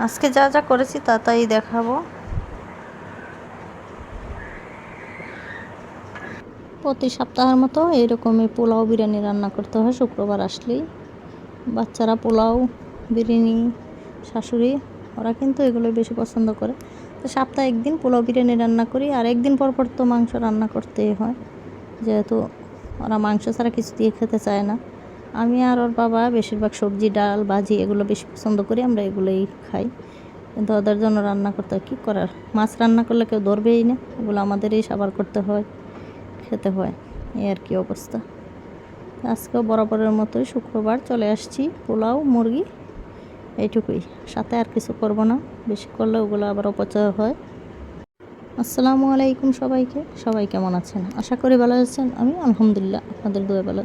আজকে যা যা করেছি তা তাই দেখাবো। প্রতি সপ্তাহের মতো এইরকমই পোলাও বিরিয়ানি রান্না করতে হয়, শুক্রবার আসলেই। বাচ্চারা পোলাও, বিরিয়ানি, শাশুড়ি, ওরা কিন্তু এগুলো বেশি পছন্দ করে। তো সপ্তাহে একদিন পোলাও বিরিয়ানি রান্না করি, আর একদিন পর পর তো মাংস রান্না করতেই হয়। যেহেতু ওরা মাংস ছাড়া কিছু দিয়ে খেতে চায় না। আমি আর ওর বাবা বেশিরভাগ সবজি, ডাল, ভাজি এগুলো বেশি পছন্দ করি, আমরা এগুলোই খাই। কিন্তু ওদের জন্য রান্না করতে কী করার? মাছ রান্না করলে কেউ ধরবেই না, এগুলো আমাদেরই সাবার করতে হয়, খেতে হয়, এই আর কি অবস্থা। আজকেও বরাবরের মতোই শুক্রবার চলে আসছি, পোলাও, মুরগি, এইটুকুই। সাথে আর কিছু করব না, বেশি করলে ওগুলো আবার অপচয় হয়। আসসালামু আলাইকুম সবাইকে। সবাই কেমন আছেন? আশা করি ভালো আছেন। আমি আলহামদুলিল্লাহ আপনাদের দুয়ে ভালো।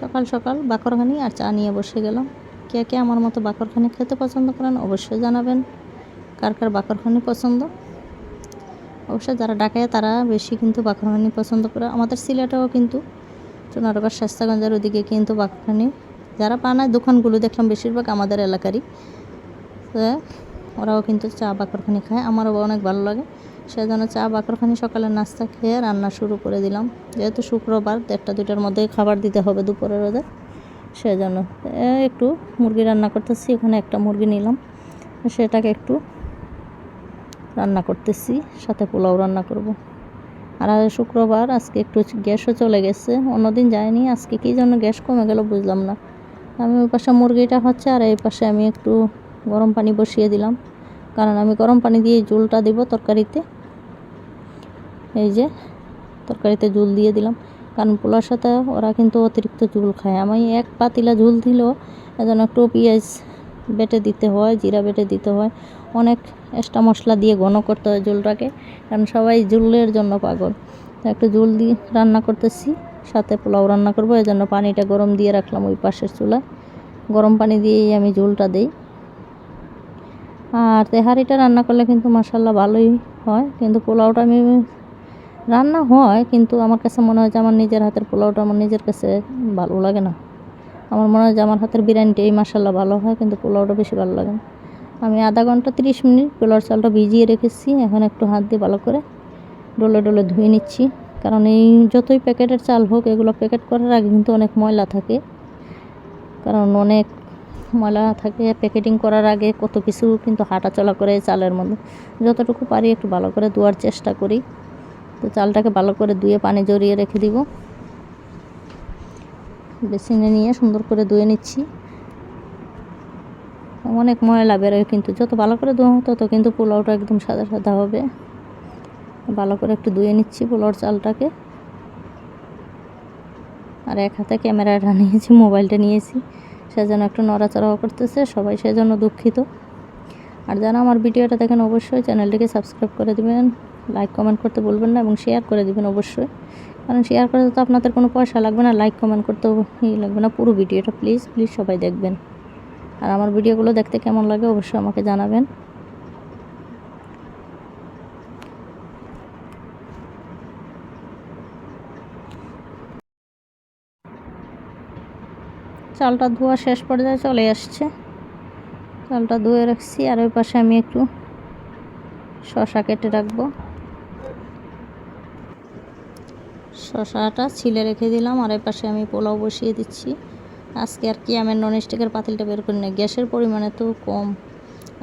সকাল সকাল বাকরখানি আর চা নিয়ে বসে গেলাম। কে কে আমার মতো বাকরখানি খেতে পছন্দ করেন অবশ্যই জানাবেন। কার কার বাকরখানি পছন্দ? অবশ্যই যারা ডাকায় তারা বেশি কিন্তু বাকরখানি পছন্দ করে। আমাদের সিলেটেও কিন্তু চুনারগার স্বাস্থ্যগঞ্জের ওদিকে কিন্তু বাকরখানি। যারা বানায় দোকানগুলো দেখলাম বেশিরভাগ আমাদের এলাকারই। ওরাও কিন্তু চা, বাকরখানি খায়। আমারও অনেক ভালো লাগে। সেজন্য চা বাকরখানি সকালে নাস্তা খেয়ে রান্না শুরু করে দিলাম। যেহেতু শুক্রবার, দেড়টা দুটার মধ্যে খাবার দিতে হবে দুপুরের ওদের সেজন্য একটু মুরগি রান্না করতেছি, এখানে একটা মুরগি নিলাম। সেটাকে একটু রান্না করতেছি, সাথে পোলাও রান্না করব। আর শুক্রবার, আজকে একটু গ্যাসও চলে গেছে, অন্যদিন যায়নি আজকে কী জন্য গ্যাস কমে গেল বুঝলাম না। আমি ওই পাশে মুরগিটা হচ্ছে, আর এই পাশে আমি একটু গরম পানি বসিয়ে দিলাম। কারণ আমি গরম পানি দিয়ে জুলটা দিব তরকারিতে। এই যে, তরকারিতে ঝুল দিয়ে দিলাম। কারণ পোলার সাথে ওরা কিন্তু অতিরিক্ত ঝুল খায়। আমি এক পাতিলা ঝুল দিলেও এজন্য একটু পেঁয়াজ বেটে দিতে হয়, জিরা বেটে দিতে হয়। অনেক এক্সট্রা মশলা দিয়ে ঘন করতে হয় ঝোলটাকে কারণ সবাই ঝুলের জন্য পাগল। তো একটু ঝুল দিয়ে রান্না করতেছি, সাথে পোলাও রান্না করব এই জন্য পানিটা গরম দিয়ে রাখলাম ওই পাশের চুলায়। গরম পানি দিয়েই আমি ঝোলটা দিই। আর তেহারিটা রান্না করলে কিন্তু মশাল্লা ভালোই হয়, কিন্তু পোলাওটা আমি রান্না হয়, কিন্তু আমার কাছে মনে হয় যে আমার নিজের হাতের পোলাওটা আমার নিজের কাছে ভালো লাগে না। আমার মনে হয় যে আমার হাতের বিরিয়ানিটাই মশাল্লা ভালো হয়, কিন্তু পোলাওটা বেশি ভালো লাগে না। আমি আধা ঘণ্টা তিরিশ মিনিট পোলাওর চালটা ভিজিয়ে রেখেছি, এখন একটু হাত দিয়ে ভালো করে ডলে ডলে ধুয়ে নিচ্ছি। কারণ এই যতই প্যাকেটের চাল হোক, এগুলো প্যাকেট করার আগে কিন্তু অনেক ময়লা থাকে। কারণ অনেক ময়লা থাকে, প্যাকেটিং করার আগে কত কিছু কিন্তু হাঁটা চলা করে চালের মধ্যে। যতটুকু পারি একটু ভালো করে ধোয়ার চেষ্টা করি। তো চালটাকে ভালো করে ধুয়ে পানি জড়িয়ে রেখে দিব। বেসিনে নিয়ে সুন্দর করে ধুয়ে নিচ্ছি। অনেক ময়লা বেরোয় কিন্তু, যত ভালো করে ধোয়া তত কিন্তু পোলাওটা একদম সাদা সাদা হবে। ভালো করে একটু ধুয়ে নিচ্ছি পোলাওর চালটাকে। আর এক হাতে ক্যামেরাটা নিয়েছি, মোবাইলটা নিয়েছি। সেজন্য একটু নড়াচড়াও করতেছে, সবাই সেজন্য দুঃখিত। আর যারা আমার ভিডিওটা দেখেন অবশ্যই চ্যানেলটিকে সাবস্ক্রাইব করে দিবেন। লাইক কমেন্ট করতে বলবেন না এবং শেয়ার করে দিবেন অবশ্যই। কারণ শেয়ার করতে তো আপনাদের কোনো পয়সা লাগবে না। লাইক কমেন্ট করতেও লাগবে না পুরো ভিডিওটা। প্লিজ প্লিজ সবাই দেখবেন। আর আমার ভিডিওগুলো দেখতে কেমন লাগে অবশ্যই আমাকে জানাবেন। চালটা ধোয়া শেষ পর্যায়ে চলে আসছে। চালটা ধুয়ে রাখছি আর ওই পাশে আমি একটু শশা কেটে রাখব। শশাটা ছিলে রেখে দিলাম আর এই পাশে আমি পোলাও বসিয়ে দিচ্ছি। আজকে আর কি, আমি ননস্টিকের পাতিলটা বের করি না গ্যাসের পরিমাণে তো কম।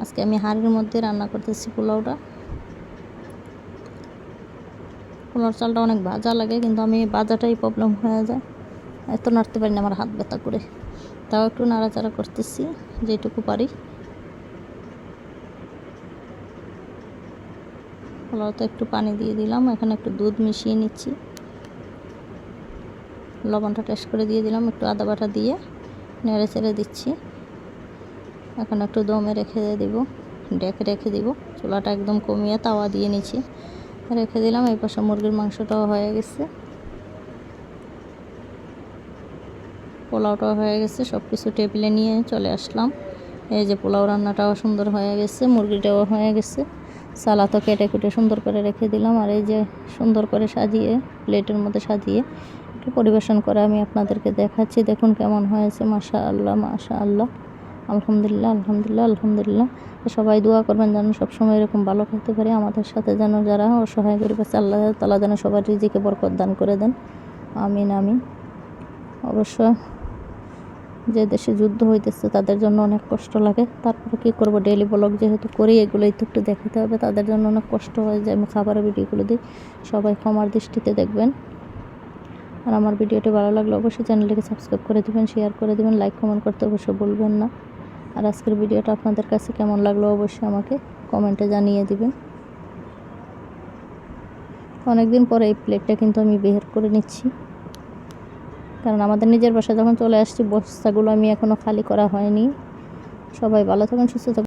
আজকে আমি হাঁড়ির মধ্যে রান্না করতেছি পোলাওটা। পোলাওর চালটা অনেক ভাজা লাগে, কিন্তু আমি ভাজাটাই প্রবলেম হয়ে যায়। এত নাড়তে পারি না আমার হাত ব্যথা করে। তাও একটু নাড়াচাড়া করতেছি, যেটুকু পারি। পোলাওতে একটু পানি দিয়ে দিলাম, এখানে একটু দুধ মিশিয়ে নিচ্ছি। লবণটা টেস্ট করে দিয়ে দিলাম, একটু আদা বাটা দিয়ে নেড়ে চেড়ে দিচ্ছি। এখন একটু দমে রেখে দিব, ডেকে রেখে দিব। চুলাটা একদম কমিয়ে তাওয়া দিয়ে নিচ্ছি। রেখে দিলাম, এই পাশে মুরগির মাংসটাও হয়ে গেছে। পোলাওটাও হয়ে গেছে সব কিছু টেবিলে নিয়ে চলে আসলাম। এই যে পোলাও রান্নাটাও সুন্দর হয়ে গেছে, মুরগিটাও হয়ে গেছে। সালা তো কেটে কুটে সুন্দর করে রেখে দিলাম, আর এই যে সুন্দর করে সাজিয়ে, প্লেটের মধ্যে সাজিয়ে একটু পরিবেশন করে আমি আপনাদেরকে দেখাচ্ছি। দেখুন কেমন হয়েছে। মাশা আল্লাহ মাশা আল্লাহ আলহামদুলিল্লাহ আলহামদুলিল্লাহ আলহামদুলিল্লাহ। সবাই দোয়া করবেন যেন সবসময় এরকম ভালো থাকতে পারি। আমাদের সাথে যেন যারা অসহায় গরিব আছে, আল্লাহ তালা যেন সবার রিজিকে বরকত দান করে দেন। আমিন আমিন। অবশ্য যে দেশে যুদ্ধ হইতেছে, তাদের জন্য অনেক কষ্ট লাগে। তারপরে কী করব? ডেলি ব্লগ যেহেতু করি, এগুলোই তো একটু দেখাতে হবে। তাদের জন্য অনেক কষ্ট হয় যে আমি খাবারের ভিডিওগুলো দিই। সবাই ক্ষমার দৃষ্টিতে দেখবেন। আর আমার ভিডিওটি ভালো লাগলে অবশ্যই চ্যানেলটিকে সাবস্ক্রাইব করে দেবেন শেয়ার করে দেবেন লাইক কমেন্ট করতে অবশ্যই বলবেন না। আর আজকের ভিডিওটা আপনাদের কাছে কেমন লাগল অবশ্যই আমাকে কমেন্টে জানিয়ে দিবেন। অনেকদিন পরে এই প্লেটটা কিন্তু আমি বের করে নিচ্ছি। কারণ আমাদের নিজের বাসায় যখন চলে আসছি, বস্তাগুলো আমি এখনও খালি করা হয়নি। সবাই ভালো থাকুন, সুস্থ থাকুন।